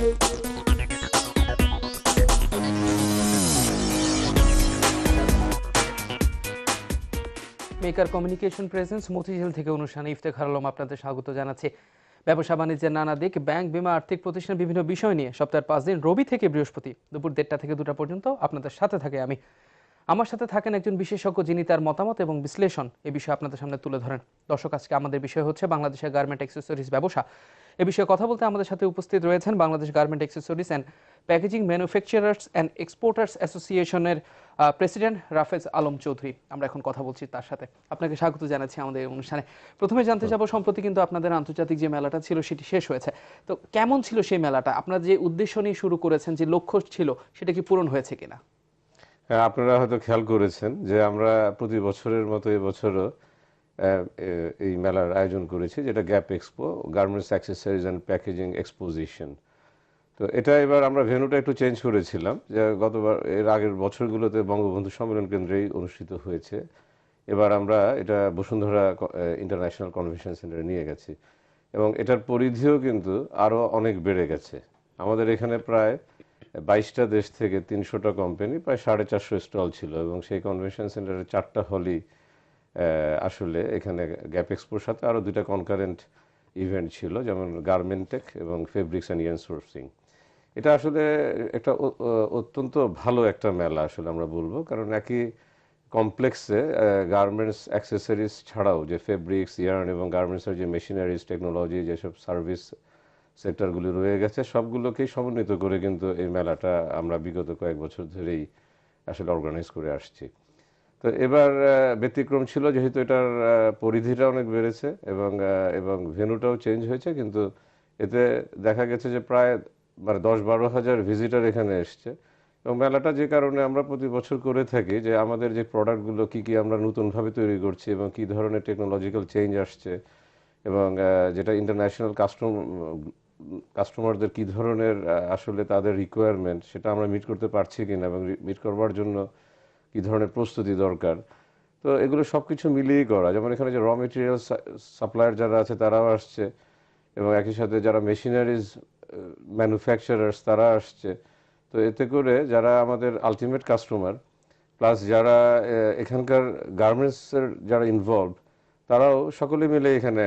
Maker communication presence Motijheel থেকে অনুষ্ঠানে ইফতেখার আলম আপনাদের স্বাগত জানাচ্ছি। ব্যবসা বাণিজ্যের নানা দিক, ব্যাংক, বিমা, আর্থিক প্রতিষ্ঠান, বিভিন্ন বিষয় নিয়ে সপ্তাহের পাঁচ দিন, রবি থেকে বৃহস্পতি দুপুর দেড়টা থেকে দুটা পর্যন্ত আপনাদের সাথে থাকে আমি। আমার সাথে থাকেন একজন বিশেষজ্ঞ যিনি তার মতামত এবং বিশ্লেষণ এ বিষয়ে আপনাদের সামনে তুলে ধরেন। দর্শক, আজকে আমাদের বিষয় হচ্ছে বাংলাদেশের গার্মেন্ট অ্যাক্সেসরিজ ব্যবসা। এ বিষয়ে কথা বলতে আমাদের সাথে উপস্থিত রয়েছেন Bangladesh garment accessories and packaging manufacturers and exporters অ্যাসোসিয়েশনের প্রেসিডেন্ট রাফেজ আলম চৌধুরী। আমরা এখন কথা বলছি তার সাথে। আপনাকে স্বাগত জানাচ্ছি আমাদের অনুষ্ঠানে। প্রথমে জানতে যাব সম্প্রতি কিন্তু আপনাদের আন্তর্জাতিক যে মেলাটা ছিল সেটি শেষ হয়েছে। তো কেমন ছিল সেই মেলাটা? আপনারা যে উদ্দেশ্য নিয়ে শুরু করেছেন যে লক্ষ্য ছিল সেটা কি পূরণ হয়েছে কিনা? হ্যাঁ আপনারা হয়তো খেয়াল করেছেন যে আমরা প্রতি বছরের মতো এবছরও এই মেলার আয়োজন করেছি, যেটা GAP expo garments accessories and packaging exposition তো এটা এবার আমরা ভেন্যুটা একটু চেঞ্জ করেছিলাম, যে গতবার, এর আগের বছরগুলোতে বঙ্গবন্ধু সম্মেলন কেন্দ্রেই অনুষ্ঠিত হয়েছে। এবার আমরা এটা বসুন্ধরা ইন্টারন্যাশনাল কনভেনশন সেন্টারে নিয়ে গেছি। এবং এটার পরিধিও কিন্তু আরও অনেক বেড়ে গেছে। আমাদের এখানে প্রায় বাইশটা দেশ থেকে তিনশোটা কোম্পানি প্রায় সাড়ে চারশো স্টল ছিল এবং সেই কনভেনশন সেন্টারের চারটা হলই আসলে এখানে গ্যাপ এক্সপোর সাথে আরও দুইটা কনকারেন্ট ইভেন্ট ছিল, যেমন গার্মেন্টেক এবং ফেব্রিক্স অ্যান্ড ইয়ান সোর্সিং এটা আসলে একটা অত্যন্ত ভালো একটা মেলা আসলে আমরা বলব, কারণ একই কমপ্লেক্সে গার্মেন্টস অ্যাক্সেসরিজ ছাড়াও যে ফেব্রিক্স ইয়ার্ন এবং গার্মেন্টসের যে মেশিনারিজ টেকনোলজি যেসব সার্ভিস সেক্টরগুলি রয়ে গেছে, সবগুলোকেই সমন্বিত করে কিন্তু এই মেলাটা আমরা বিগত কয়েক বছর ধরেই আসলে অর্গানাইজ করে আসছি। তো এবার ব্যতিক্রম ছিল যেহেতু এটার পরিধিটা অনেক বেড়েছে এবং এবং ভেন্যুটাও চেঞ্জ হয়েছে, কিন্তু এতে দেখা গেছে যে প্রায় মানে দশ বারো হাজার ভিজিটার এখানে এসছে। এবং মেলাটা যে কারণে আমরা প্রতি বছর করে থাকি যে আমাদের যে প্রোডাক্টগুলো কি কি আমরা নতুনভাবে তৈরি করছি এবং কি ধরনের টেকনোলজিক্যাল চেঞ্জ আসছে এবং যেটা ইন্টারন্যাশনাল কাস্টম কাস্টমারদের কি ধরনের আসলে তাদের রিকোয়ারমেন্ট সেটা আমরা মিট করতে পারছি কিনা এবং মিট করবার জন্য কি ধরনের প্রস্তুতি দরকার? তো এগুলো সব কিছু মিলিয়েই করা। যেমন এখানে যে র মেটেরিয়াল সাপ্লায়ার যারা আছে তারাও আসছে এবং একই সাথে যারা মেশিনারিজ ম্যানুফ্যাকচারার্স তারা আসছে। তো এতে করে যারা আমাদের আলটিমেট কাস্টমার প্লাস যারা এখানকার গার্মেন্টসের যারা ইনভলভ তারাও সকলে মিলে এখানে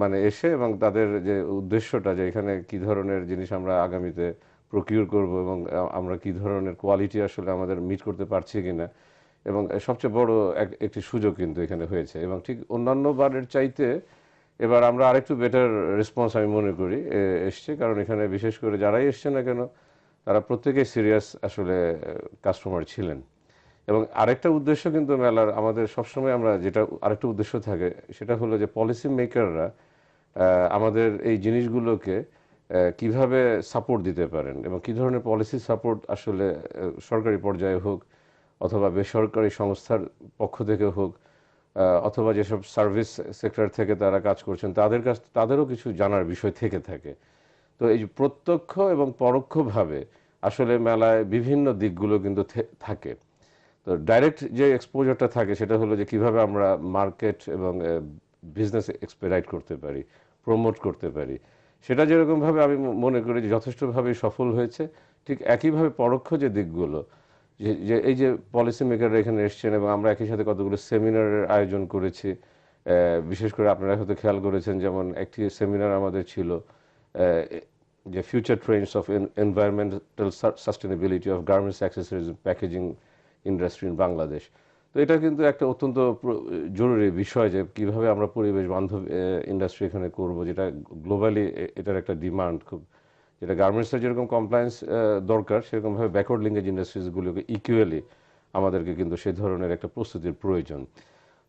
মানে এসে এবং তাদের যে উদ্দেশ্যটা যে এখানে কি ধরনের জিনিস আমরা আগামীতে প্রকিউর করব এবং আমরা কি ধরনের কোয়ালিটি আসলে আমাদের মিট করতে পারছি কিনা। এবং সবচেয়ে বড় এক- একটি সুযোগ কিন্তু এখানে হয়েছে। এবং ঠিক অন্যান্য বারের চাইতে এবার আমরা আরেকটু বেটার রেসপন্স আমি মনে করি এসছে। কারণ এখানে বিশেষ করে যারাই এসছে না কেন, তারা প্রত্যেকেই সিরিয়াস আসলে কাস্টমার ছিলেন। এবং আরেকটা উদ্দেশ্য কিন্তু মেলার, আমাদের সবসময় আমরা যেটা আরেকটা উদ্দেশ্য থাকে, সেটা হলো যে পলিসি মেকাররা আমাদের এই জিনিসগুলোকে কীভাবে সাপোর্ট দিতে পারেন এবং কি ধরনের পলিসি সাপোর্ট আসলে সরকারি পর্যায়ে হোক অথবা বেসরকারি সংস্থার পক্ষ থেকে হোক অথবা যেসব সার্ভিস সেক্টর থেকে তারা কাজ করছেন, তাদের কাছ, তাদেরও কিছু জানার বিষয় থেকে থাকে। তো এই প্রত্যক্ষ এবং পরোক্ষভাবে আসলে মেলায় বিভিন্ন দিকগুলো কিন্তু থাকে। তো ডাইরেক্ট যে এক্সপোজারটা থাকে সেটা হলো যে কীভাবে আমরা মার্কেট এবং বিজনেস এক্সপেরাইট করতে পারি প্রমোট করতে পারি। সেটা যেরকমভাবে আমি মনে করি যে যথেষ্টভাবেই সফল হয়েছে, ঠিক একইভাবে পরোক্ষ যে দিকগুলো, যে এই যে পলিসি মেকাররা এখানে এসছেন এবং আমরা একই সাথে কতগুলো সেমিনারের আয়োজন করেছি বিশেষ করে আপনারা হয়তো খেয়াল করেছেন যেমন একটি সেমিনার আমাদের ছিল যে future trends of environmental sustainability of garments accessories packaging industry in Bangladesh তো এটা কিন্তু একটা অত্যন্ত জরুরি বিষয় যে কীভাবে আমরা পরিবেশ বান্ধব ইন্ডাস্ট্রি এখানে করব, যেটা গ্লোবালি এটার একটা ডিমান্ড খুব, যেটা গার্মেন্টসের যেরকম কমপ্লায়েন্স দরকার, সেরকমভাবে ব্যাকওয়ার্ড লিঙ্কেজ ইন্ডাস্ট্রিজগুলোকে ইকুয়ালি আমাদেরকে কিন্তু সেই ধরনের একটা প্রস্তুতির প্রয়োজন।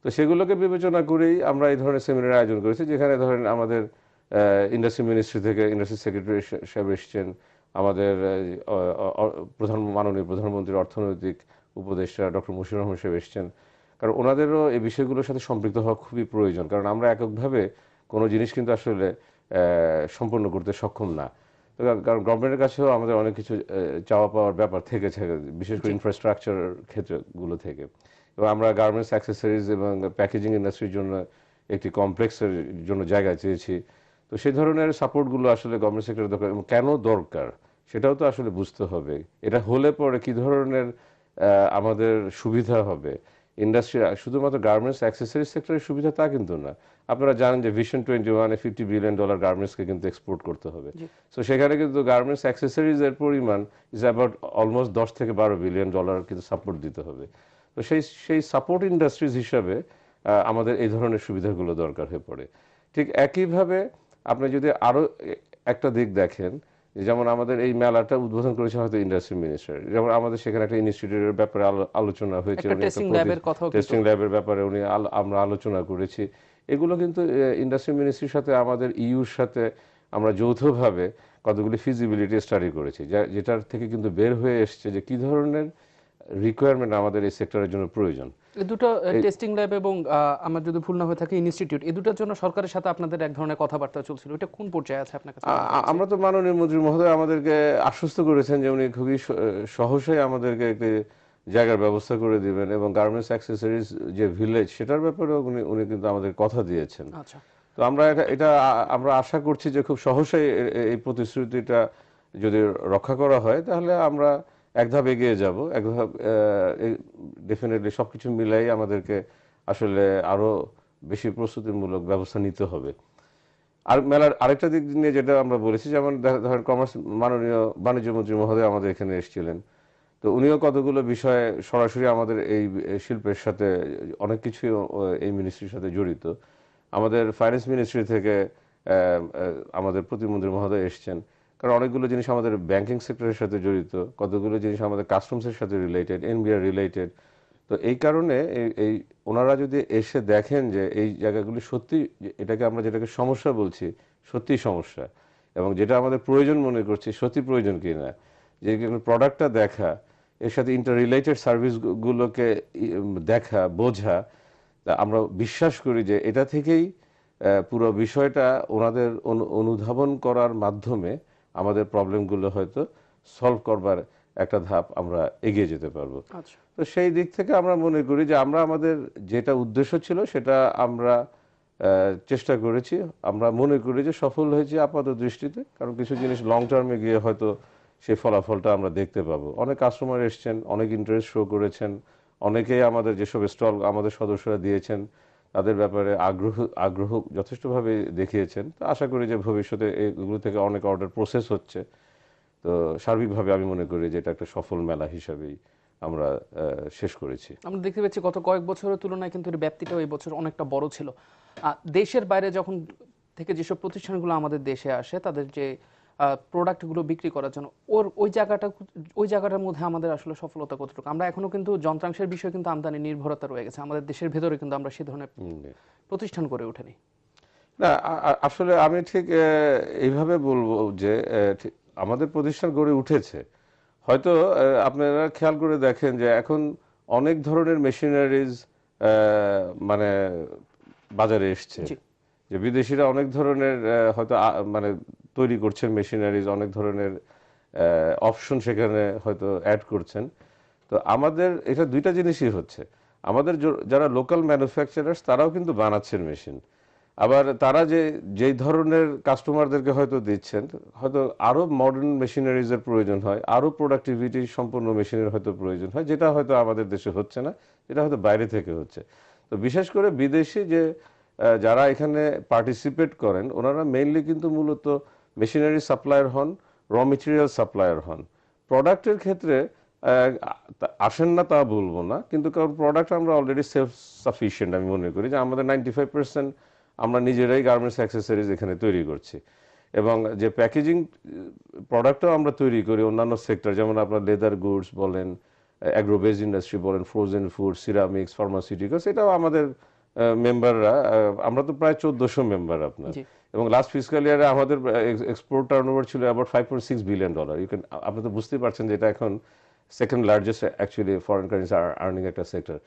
তো সেগুলোকে বিবেচনা করেই আমরা এই ধরনের সেমিনার আয়োজন করেছি, যেখানে ধরেন আমাদের ইন্ডাস্ট্রি মিনিস্ট্রি থেকে ইন্ডাস্ট্রি সেক্রেটারি সাহেব এসছেন, আমাদের প্রধান, মাননীয় প্রধানমন্ত্রীর অর্থনৈতিক উপদেষ্টা ডক্টর মুশিউর রহমান সাহেব এসছেন। কারণ ওনাদেরও এই বিষয়গুলোর সাথে সম্পৃক্ত হওয়া খুবই প্রয়োজন। কারণ আমরা এককভাবে কোনো জিনিস কিন্তু আসলে সম্পন্ন করতে সক্ষম না। কারণ- কারণ গভর্নমেন্টের কাছেও আমাদের অনেক কিছু চাওয়া পাওয়ার ব্যাপার থেকে থাকে বিশেষ করে ইনফ্রাস্ট্রাকচার ক্ষেত্রগুলো থেকে। এবং আমরা গার্মেন্টস অ্যাক্সেসরিজ এবং প্যাকেজিং ইন্ডাস্ট্রির জন্য একটি কমপ্লেক্সের জন্য জায়গা চেয়েছি। তো সেই ধরনের সাপোর্টগুলো আসলে গভর্নমেন্ট সেক্টরের দরকার। এবং কেন দরকার? সেটাও তো আসলে বুঝতে হবে। এটা হলে পরে কি ধরনের আমাদের সুবিধা হবে। ইন্ডাস্ট্রি শুধুমাত্র গার্মেন্টস অ্যাক্সেসরি সেক্টরের সুবিধা তা কিন্তু না। আপনারা জানেন যে ভিশন টোয়েন্টি ওয়ানে ফিফটি বিলিয়ন ডলার গার্মেন্টসকে কিন্তু এক্সপোর্ট করতে হবে। তো সেখানে কিন্তু গার্মেন্টস অ্যাক্সেসরিজ এর পরিমাণ ইজ অ্যাবাউট অলমোস্ট দশ থেকে বারো বিলিয়ন ডলার কিন্তু সাপোর্ট দিতে হবে। তো সেই সেই সাপোর্ট ইন্ডাস্ট্রিজ হিসাবে আমাদের এই ধরনের সুবিধাগুলো দরকার হয়ে পড়ে। ঠিক একইভাবে আপনি যদি আরও এ- একটা দিক দেখেন যেমন আমাদের এই মেলাটা উদ্বোধন করেছে হয়তো ইন্ডাস্ট্রি মিনিস্টার যেমন আমাদের সেখানে একটা ইনস্টিটিউটের ব্যাপারে আলো- আলোচনা হয়েছে টেস্টিং ল্যাবের ব্যাপারে উনি আমরা আলোচনা করেছি। এগুলো কিন্তু ইন্ডাস্ট্রি মিনিস্ট্রির সাথে আমাদের ইউর সাথে আমরা যৌথভাবে কতগুলি ফিজিবিলিটি স্টাডি করেছি যা- যেটার থেকে কিন্তু বের হয়ে এসছে যে কি ধরনের রিকোয়ারমেন্ট আমাদের এই সেক্টরের জন্য প্রয়োজন। দুটো টেস্টিং ল্যাব এবং আমার যদি ভুল না হয়ে থাকে ইনস্টিটিউট এই দুটোর জন্য সরকারের সাথে আপনাদের এক ধরনের কথাবার্তা চলছিল। এটা কোন পর্যায়ে আছে আপনার কাছে? আমরা তো মাননীয় মন্ত্রী মহোদয় আমাদেরকে আশ্বস্ত করেছেন যে উনি খুবই সহসাই আমাদেরকে একটি জায়গার ব্যবস্থা করে দিবেন এবং গার্মেন্টস অ্যাক্সেসরিজ যে ভিলেজ সেটার ব্যাপারেও উনি উনি কিন্তু আমাদের কথা দিয়েছেন। আচ্ছা। তো আমরা এটা এটা আমরা আশা করছি যে খুব সহসাই এই প্রতিশ্রুতিটা যদি রক্ষা করা হয় তাহলে আমরা এক ধাপ এগিয়ে যাব এক ধাপ ডেফিনেটলি সবকিছু মিলাই আমাদেরকে আসলে আরও বেশি প্রস্তুতিমূলক ব্যবস্থা নিতে হবে। আর মেলার আরেকটা দিক নিয়ে যেটা আমরা বলেছি, যেমন ধরেন কমার্স মাননীয় বাণিজ্য মন্ত্রী মহোদয় আমাদের এখানে এসেছিলেন। তো উনিও কতগুলো বিষয়ে সরাসরি আমাদের এই শিল্পের সাথে, অনেক কিছু এই মিনিস্ট্রির সাথে জড়িত। আমাদের ফাইন্যান্স মিনিস্ট্রি থেকে আমাদের প্রতিমন্ত্রী মহোদয় এসছেন। কারণ অনেকগুলো জিনিস আমাদের ব্যাংকিং সেক্টরের সাথে জড়িত, কতগুলো জিনিস আমাদের কাস্টমসের সাথে রিলেটেড এনবিআর রিলেটেড তো এই কারণে এই ওনারা যদি এসে দেখেন যে এই জায়গাগুলি সত্যি এটাকে আমরা যেটাকে সমস্যা বলছি, সত্যি সমস্যা এবং যেটা আমাদের প্রয়োজন মনে করছি, সত্যি প্রয়োজন কিনা, যে প্রোডাক্টটা দেখা, এর সাথে ইন্টার রিলেটেড সার্ভিসগুলোকে দেখা, বোঝা আমরা বিশ্বাস করি যে এটা থেকেই পুরো বিষয়টা ওনাদের অনু- অনুধাবন করার মাধ্যমে আমাদের প্রবলেমগুলো হয়তো সলভ করবার একটা ধাপ আমরা এগিয়ে যেতে পারব। আচ্ছা। তো সেই দিক থেকে আমরা মনে করি যে আমরা আমাদের যেটা উদ্দেশ্য ছিল সেটা আমরা চেষ্টা করেছি। আমরা মনে করি যে সফল হয়েছি আপাত দৃষ্টিতে কারণ কিছু জিনিস লং টার্মে গিয়ে হয়তো সেই ফলাফলটা আমরা দেখতে পাবো। অনেক কাস্টমার এসছেন অনেক ইন্টারেস্ট শো করেছেন অনেকেই আমাদের যেসব স্টল আমাদের সদস্যরা দিয়েছেন তাদের ব্যাপারে আগ্রহ আগ্রহ যথেষ্টভাবে দেখিয়েছেন। তো আশা করি যে ভবিষ্যতে এগুলো থেকে অনেক অর্ডার প্রসেস হচ্ছে। তো সার্বিকভাবে আমি মনে করি যে এটা একটা সফল মেলা হিসাবেই আমরা শেষ করেছি। আমরা দেখতে পাচ্ছি গত কয়েক বছরের তুলনায় কিন্তু এর ব্যাপ্তিটাও এই বছর অনেকটা বড় ছিল। দেশের বাইরে যখন থেকে যেসব প্রতিষ্ঠানগুলো আমাদের দেশে আসে, তাদের যে প্রোডাক্টগুলো বিক্রি করার জন্য। ওর ওই জায়গাটা ওই জায়গাটার মধ্যে আমাদের আসলে সফলতা কতটুকু? আমরা এখনও কিন্তু যন্ত্রাংশের বিষয়ে কিন্তু আমদানি নির্ভরতা রয়ে গেছে। আমাদের দেশের ভেতরে কিন্তু আমরা সে ধরনের। প্রতিষ্ঠান করে ওঠেনি। না আসলে আমি ঠিক এইভাবে বলব যে আমাদের প্রতিষ্ঠান গড়ে উঠেছে। হয়তো আপনারা খেয়াল করে দেখেন যে এখন অনেক ধরনের মেশিনারিজ মানে বাজারে এসছে। যে বিদেশিরা অনেক ধরনের হয়তো মানে তৈরি করছেন মেশিনারিজ, অনেক ধরনের অপশন সেখানে হয়তো অ্যাড করছেন। তো আমাদের, এটা দুইটা জিনিসই হচ্ছে। আমাদের যারা লোকাল ম্যানুফ্যাকচারার্স তারাও কিন্তু বানাচ্ছেন মেশিন আবার তারা যে, যেই ধরনের কাস্টমারদেরকে হয়তো দিচ্ছেন, হয়তো আরও মডার্ন মেশিনারিজের প্রয়োজন হয় আরও প্রোডাক্টিভিটি সম্পন্ন মেশিনের হয়তো প্রয়োজন হয়, যেটা হয়তো আমাদের দেশে হচ্ছে না, যেটা হয়তো বাইরে থেকে হচ্ছে। তো বিশেষ করে বিদেশি যে যারা এখানে পার্টিসিপেট করেন, ওনারা মেইনলি কিন্তু মূলত মেশিনারি সাপ্লায়ার হন, র মেটেরিয়াল সাপ্লায়ার হন। প্রোডাক্টের ক্ষেত্রে আসেন না তা বলব না, কিন্তু কারণ প্রোডাক্ট আমরা অলরেডি সেলফ সাফিসিয়েন্ট আমি মনে করি যে আমাদের নাইনটি ফাইভ পার্সেন্ট আমরা নিজেরাই গার্মেন্টস অ্যাক্সেসরিজ এখানে তৈরি করছি। এবং যে প্যাকেজিং প্রোডাক্টও আমরা তৈরি করি অন্যান্য সেক্টর যেমন আপনার লেদার গুডস বলেন অ্যাগ্রোবেজ ইন্ডাস্ট্রি বলেন ফ্রোজেন ফুড সিরামিক্স ফার্মাসিউটিক্যালস এটাও আমাদের মেম্বাররা আমরা তো প্রায় চোদ্দশো মেম্বার আপনার। এবং লাস্ট ফিজিক্যাল ইয়ারে আমাদের এক্সপোর্ট টার্নওভার ছিল about five point six billion dollar you can আপনি তো বুঝতেই পারছেন যে এটা এখন second largest actually foreign currency earning একটা সেক্টর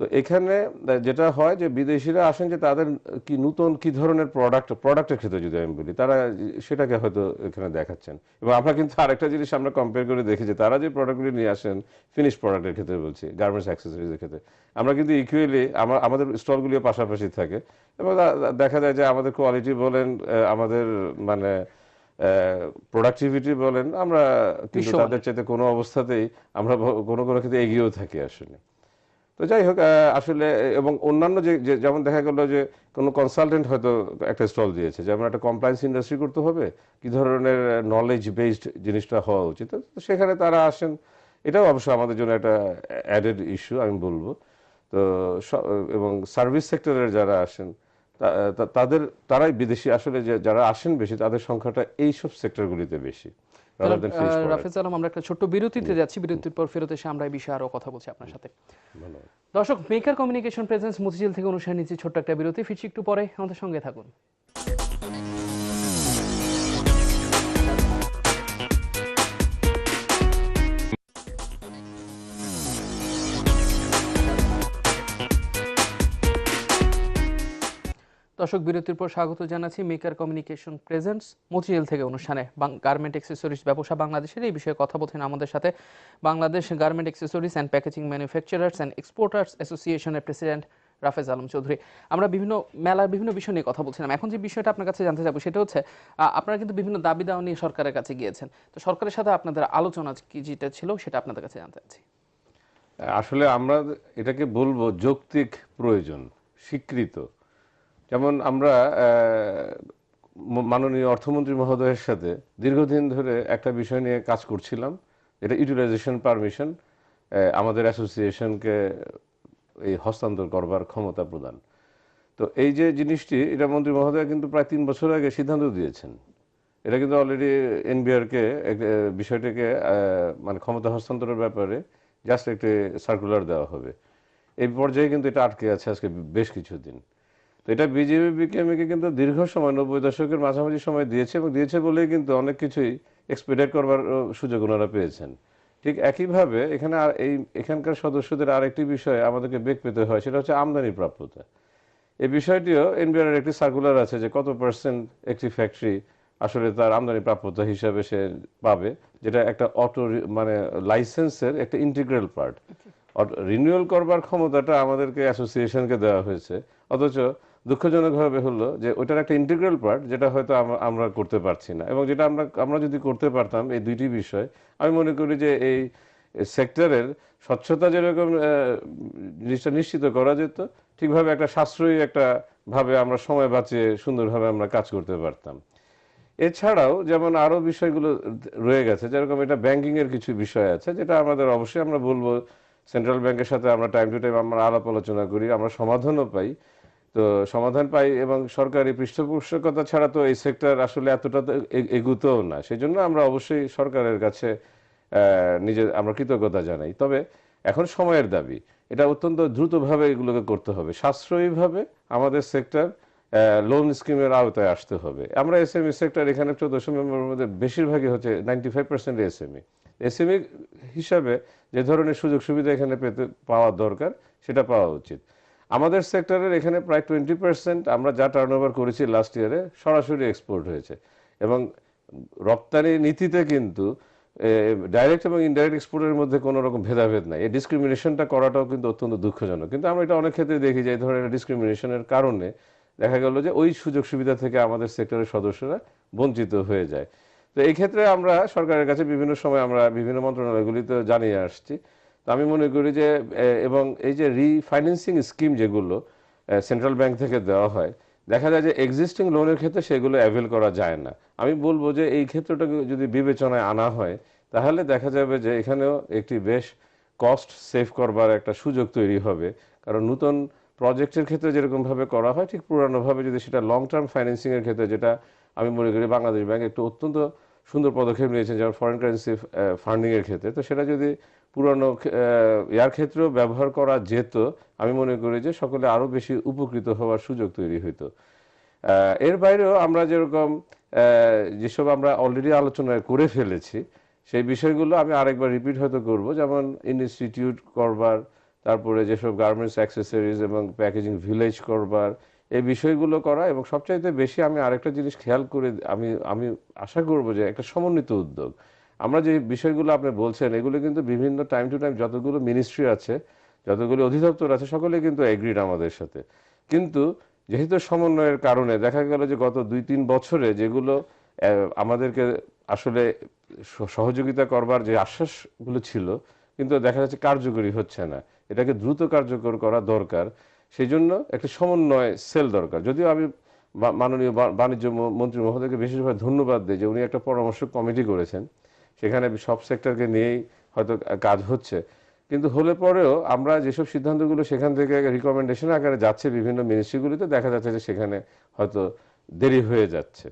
তো এখানে যেটা হয় যে বিদেশিরা আসেন যে তাদের কি নতুন কি ধরনের প্রোডাক্ট প্রোডাক্টের ক্ষেত্রে যদি আমি বলি তারা সেটাকে হয়তো এখানে দেখাচ্ছেন। এবং আমরা কিন্তু আরেকটা জিনিস আমরা কম্পেয়ার করে দেখি যে তারা যে প্রোডাক্টগুলি নিয়ে আসেন ফিনিশ প্রোডাক্টের ক্ষেত্রে বলছি গার্মেন্টস অ্যাক্সেসরিজের ক্ষেত্রে। আমরা কিন্তু ইকুয়ালি আমার আমাদের স্টলগুলিও পাশাপাশি থাকে। এবং দেখা যায় যে আমাদের কোয়ালিটি বলেন আমাদের মানে প্রোডাক্টিভিটি বলেন আমরা কিন্তু। তাদের চাইতে কোনো অবস্থাতেই আমরা কোনো কোনো ক্ষেত্রে এগিয়েও থাকি আসলে। তো যাই হোক আসলে, এবং অন্যান্য যে যেমন দেখা গেল যে, কোনো কনসালটেন্ট হয়তো একটা স্টল দিয়েছে, যেমন একটা কমপ্লায়েন্স ইন্ডাস্ট্রি করতে হবে, কি ধরনের নলেজ বেসড জিনিসটা হওয়া উচিত। তো সেখানে তারা আসেন। এটাও অবশ্য আমাদের জন্য একটা অ্যাডেড ইস্যু আমি বলব। তো এবং সার্ভিস সেক্টরের যারা আসেন তাদের, তারাই বিদেশি, আসলে যারা আসেন বেশি, তাদের সংখ্যাটা এইসব সেক্টরগুলিতে বেশি। রাফেজ আলম আমরা একটা ছোট্ট বিরতিতে যাচ্ছি। বিরতির পর ফেরত এসে আমরা এই বিষয়ে আরও কথা বলছি আপনার সাথে। দর্শক মেকার কমিউনিকেশন প্রেজেন্স মতিঝিল থেকে অনুষ্ঠান নিচ্ছি ছোট্ট একটা বিরতি ফিরছি একটু পরে। আমাদের সঙ্গে থাকুন। দর্শক বিরতির পর স্বাগত জানাচ্ছি মেকার কমিউনিকেশন প্রেজেন্টস মতিঝিল থেকে অনুষ্ঠানে। গার্মেন্ট অ্যাক্সেসরিজ ব্যবসা বাংলাদেশের এই বিষয়ে কথা বলছেন আমাদের সাথে Bangladesh garment accessories and packaging manufacturers and exporters অ্যাসোসিয়েশনের প্রেসিডেন্ট রাফেজ আলম চৌধুরী। আমরা বিভিন্ন মেলার বিভিন্ন বিষয় নিয়ে কথা বলছিলাম। এখন যে বিষয়টা আপনার কাছে জানতে চাবো সেটা হচ্ছে আপনারা কিন্তু বিভিন্ন দাবি দাওয়া নিয়ে সরকারের কাছে গিয়েছেন। তো সরকারের সাথে আপনাদের আলোচনা কি যেটা ছিল সেটা আপনাদের কাছে জানতে চাচ্ছি। আসলে আমরা এটাকে বলব যৌক্তিক প্রয়োজন, স্বীকৃত। যেমন আমরা মাননীয় অর্থমন্ত্রী মহোদয়ের সাথে দীর্ঘদিন ধরে একটা বিষয় নিয়ে কাজ করছিলাম এটা ইউটিলাইজেশন পারমিশন আমাদের অ্যাসোসিয়েশনকে এই হস্তান্তর করবার ক্ষমতা প্রদান। তো এই যে জিনিসটি, এটা মন্ত্রী মহোদয় কিন্তু প্রায় তিন বছর আগে সিদ্ধান্ত দিয়েছেন। এটা কিন্তু অলরেডি এনবিআরকে বিষয়টাকে মানে ক্ষমতা হস্তান্তরের ব্যাপারে জাস্ট একটি সার্কুলার দেওয়া হবে। এই পর্যায়ে কিন্তু এটা আটকে আছে আজকে বেশ কিছুদিন। এটা বিজেপি বিকেএমকে কিন্তু দীর্ঘ সময় নব্বই দশকের মাঝামাঝি সময় দিয়েছে এবং দিয়েছে বলেই কিন্তু অনেক কিছুই এক্সপেডিট করবার সুযোগ ওনারা পেয়েছেন। ঠিক একইভাবে এখানে আর এই এখানকার সদস্যদের আরেকটি বিষয় আমাদেরকে বেগ পেতে হয় সেটা হচ্ছে আমদানি প্রাপ্যতা। এই বিষয়টিও এনবিআর একটি সার্কুলার আছে যে কত পার্সেন্ট একটি ফ্যাক্টরি আসলে তার আমদানি প্রাপ্যতা হিসাবে সে পাবে যেটা একটা অটো মানে লাইসেন্সের একটা ইন্টিগ্রাল পার্ট রিনিউয়াল করবার ক্ষমতাটা আমাদেরকে অ্যাসোসিয়েশনকে দেওয়া হয়েছে অথচ দুঃখজনকভাবে হলো যে ওটার একটা ইন্টিগ্রাল পার্ট যেটা হয়তো আমরা করতে পারছি না। এবং যেটা আমরা আমরা যদি করতে পারতাম এই দুইটি বিষয়, আমি মনে করি যে এই সেক্টরের স্বচ্ছতা যেরকম জিনিসটা নিশ্চিত করা যেত, ঠিকভাবে একটা সাশ্রয়ী একটা ভাবে আমরা সময় বাঁচিয়ে সুন্দরভাবে আমরা কাজ করতে পারতাম। এছাড়াও যেমন আরও বিষয়গুলো রয়ে গেছে, যেরকম এটা ব্যাংকিং এর কিছু বিষয় আছে, যেটা আমাদের অবশ্যই আমরা বলব সেন্ট্রাল ব্যাংকের সাথে আমরা টাইম টু টাইম আমরা আলাপ আলোচনা করি, আমরা সমাধানও পাই। তো সমাধান পাই এবং সরকারি পৃষ্ঠপোষকতা ছাড়া তো এই সেক্টর আসলে এতটা এগুতেও না। সেই জন্য আমরা অবশ্যই সরকারের কাছে নিজের, আমরা কৃতজ্ঞতা জানাই। তবে এখন সময়ের দাবি। এটা অত্যন্ত দ্রুতভাবে এগুলোকে করতে হবে। সাশ্রয়ীভাবে আমাদের সেক্টর লোন স্কিমের আওতায় আসতে হবে। আমরা এসএমই সেক্টর এখানে চোদ্দশো মেম্বারের মধ্যে বেশিরভাগই হচ্ছে ninety five percent SME SME হিসাবে যে ধরনের সুযোগ সুবিধা এখানে পেতে, পাওয়া দরকার, সেটা পাওয়া উচিত। আমাদের সেক্টরের এখানে প্রায় টোয়েন্টি পার্সেন্ট আমরা যা টার্ন ওভার করেছি লাস্ট ইয়ারে সরাসরি এক্সপোর্ট হয়েছে। এবং রপ্তানি নীতিতে কিন্তু ডাইরেক্ট এবং ইনডাইরেক্ট এক্সপোর্টের মধ্যে কোনো রকম ভেদাভেদ নাই। এই ডিসক্রিমিনেশনটা করাটাও কিন্তু অত্যন্ত দুঃখজনক। কিন্তু আমরা এটা অনেক ক্ষেত্রে দেখি যে, এই ধরনের ডিসক্রিমিনেশনের কারণে দেখা গেল যে, ওই সুযোগ সুবিধা থেকে আমাদের সেক্টরের সদস্যরা বঞ্চিত হয়ে যায়। তো এই ক্ষেত্রে আমরা সরকারের কাছে বিভিন্ন সময় আমরা বিভিন্ন মন্ত্রণালয়গুলিতে জানিয়ে আসছি তো আমি মনে করি যে এবং এই যে রিফাইন্যান্সিং স্কিম যেগুলো সেন্ট্রাল ব্যাংক থেকে দেওয়া হয়, দেখা যায় যে এক্সিস্টিং লোনের ক্ষেত্রে সেগুলো অ্যাভেল করা যায় না। আমি বলব যে এই ক্ষেত্রটাকে যদি বিবেচনায় আনা হয়, তাহলে দেখা যাবে যে এখানেও একটি বেশ কস্ট সেভ করবার একটা সুযোগ তৈরি হবে। কারণ নতুন প্রজেক্টের ক্ষেত্রে যেরকমভাবে করা হয়, ঠিক পুরানোভাবে যদি সেটা লং টার্ম ফাইন্যান্সিংয়ের ক্ষেত্রে যেটা আমি মনে করি বাংলাদেশ ব্যাংক একটু অত্যন্ত সুন্দর পদক্ষেপ নিয়েছেন, যেমন ফরেন কারেন্সি ফান্ডিং এর ক্ষেত্রে। তো সেটা যদি পুরানো ইয়ার ক্ষেত্রেও ব্যবহার করা যেত, আমি মনে করি যে সকলে আরও বেশি উপকৃত হওয়ার সুযোগ তৈরি হইতো। এর বাইরেও আমরা যেরকম যেসব আমরা অলরেডি আলোচনা করে ফেলেছি, সেই বিষয়গুলো আমি আরেকবার রিপিট হয়তো করব। যেমন ইনস্টিটিউট করবার, তারপরে যেসব গার্মেন্টস অ্যাক্সেসরিজ এবং প্যাকেজিং ভিলেজ করবার এই বিষয়গুলো করা এবং সবচাইতে বেশি আমি আরেকটা জিনিস খেয়াল করে আমি আমি আশা করব যে একটা সমন্বিত উদ্যোগ। আমরা যে বিষয়গুলো আপনি বলছেন, এগুলো কিন্তু বিভিন্ন টাইম টু টাইম যতগুলো মিনিস্ট্রি আছে, যতগুলো অধিদপ্তর আছে, সকলে কিন্তু এগ্রিড আমাদের সাথে। কিন্তু যেহেতু সমন্বয়ের কারণে দেখা গেল যে গত দুই তিন বছরে যেগুলো আমাদেরকে আসলে সহযোগিতা করবার যে আশ্বাসগুলো ছিল, কিন্তু দেখা যাচ্ছে কার্যকরী হচ্ছে না। এটাকে দ্রুত কার্যকর করা দরকার। সেই জন্য একটি সমন্বয় সেল দরকার। যদিও আমি মাননীয় বাণিজ্য মন্ত্রী মহোদয়কে বিশেষভাবে ধন্যবাদ দিই যে উনি একটা পরামর্শ কমিটি করেছেন। সেখানে সব সেক্টরকে নিয়েই হয়তো কাজ হচ্ছে। কিন্তু হলে পরেও আমরা যেসব সিদ্ধান্তগুলো সেখান থেকে রিকমেন্ডেশন আকারে যাচ্ছে বিভিন্ন মিনিস্ট্রিগুলিতে দেখা যাচ্ছে যে সেখানে হয়তো দেরি হয়ে যাচ্ছে।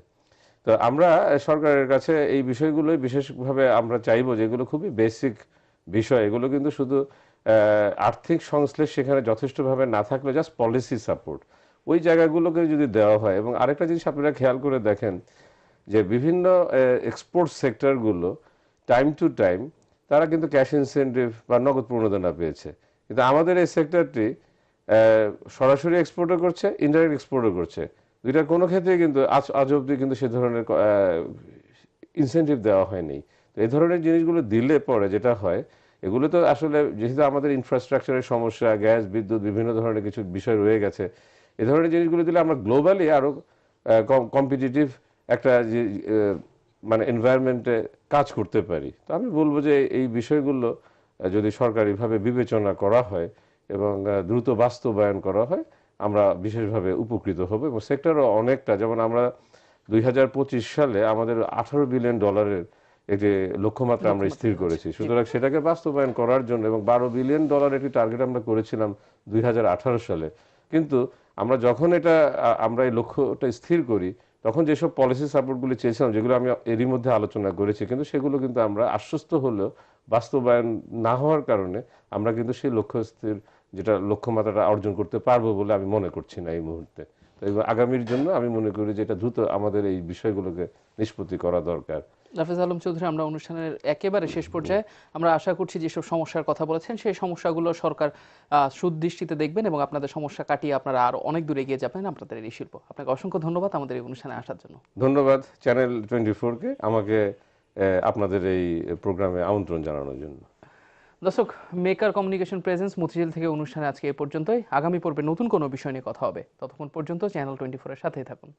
তো আমরা সরকারের কাছে এই বিষয়গুলোই বিশেষভাবে আমরা চাইব যেগুলো খুবই বেসিক বিষয়। এগুলো কিন্তু শুধু আর্থিক সংশ্লেষ সেখানে যথেষ্টভাবে না থাকলে জাস্ট পলিসি সাপোর্ট ওই জায়গাগুলোকে যদি দেওয়া হয় এবং আরেকটা জিনিস আপনারা খেয়াল করে দেখেন যে বিভিন্ন এক্সপোর্ট সেক্টরগুলো টাইম টু টাইম তারা কিন্তু ক্যাশ ইনসেন্টিভ বা নগদ প্রণোদনা পেয়েছে। কিন্তু আমাদের এই সেক্টরটি সরাসরি এক্সপোর্টও করছে ইনডাইরেক্ট এক্সপোর্টও করছে। দুইটার কোনো ক্ষেত্রে কিন্তু আজ আজ অব্দি কিন্তু সে ধরনের ইনসেন্টিভ দেওয়া হয়নি। তো এই ধরনের জিনিসগুলো দিলে পরে যেটা হয় এগুলো তো আসলে যেহেতু আমাদের ইনফ্রাস্ট্রাকচারের সমস্যা গ্যাস বিদ্যুৎ, বিভিন্ন ধরনের কিছু বিষয় রয়ে গেছে, এ ধরনের জিনিসগুলো দিলে আমরা গ্লোবালি আরও কম্পিটিটিভ একটা মানে এনভায়রনমেন্টে কাজ করতে পারি। তো আমি বলব যে এই বিষয়গুলো যদি সরকারিভাবে বিবেচনা করা হয় এবং দ্রুত বাস্তবায়ন করা হয়, আমরা বিশেষভাবে উপকৃত হব এবং সেক্টরও অনেকটা, যেমন আমরা দুই হাজার পঁচিশ সালে আমাদের আঠারো বিলিয়ন ডলারের একটি লক্ষ্যমাত্রা আমরা স্থির করেছি। সুতরাং সেটাকে বাস্তবায়ন করার জন্য এবং বারো বিলিয়ন ডলার একটি টার্গেট আমরা করেছিলাম দুই হাজার আঠারো সালে। কিন্তু আমরা যখন এটা আমরা এই লক্ষ্যটা স্থির করি তখন যেসব পলিসি সাপোর্টগুলি চেয়েছিলাম যেগুলো আমি এরই মধ্যে আলোচনা করেছি কিন্তু সেগুলো কিন্তু আমরা আশ্বস্ত হলেও বাস্তবায়ন না হওয়ার কারণে আমরা কিন্তু সেই লক্ষ্য স্থির যেটা লক্ষ্যমাত্রাটা অর্জন করতে পারব বলে আমি মনে করছি না এই মুহূর্তে। তো আগামীর জন্য আমি মনে করি যে এটা দ্রুত আমাদের এই বিষয়গুলোকে নিষ্পত্তি করা দরকার। রাফেজ আলম চৌধুরী আমরা অনুষ্ঠানের একেবারে শেষ পর্যায়ে আমরা আশা করছি যেসব সমস্যার কথা বলেছেন সেই সমস্যাগুলো সরকার সুদৃষ্টিতে দেখবেন এবং আপনাদের সমস্যা কাটিয়ে আপনারা আরও অনেক দূরে এগিয়ে যাবেন আপনাদের এই শিল্প। আপনাকে অসংখ্য ধন্যবাদ আমাদের এই অনুষ্ঠানে আসার জন্য। ধন্যবাদ চ্যানেল টোয়েন্টি ফোরকে আমাকে আপনাদের এই প্রোগ্রামে আমন্ত্রণ জানানোর জন্য। দর্শক মেকার কমিউনিকেশন প্রেজেন্স মতিঝিল থেকে অনুষ্ঠানে আজকে এই পর্যন্তই। আগামী পর্বে নতুন কোনো বিষয় নিয়ে কথা হবে। ততক্ষণ পর্যন্ত চ্যানেল টোয়েন্টি ফোরের সাথেই থাকুন।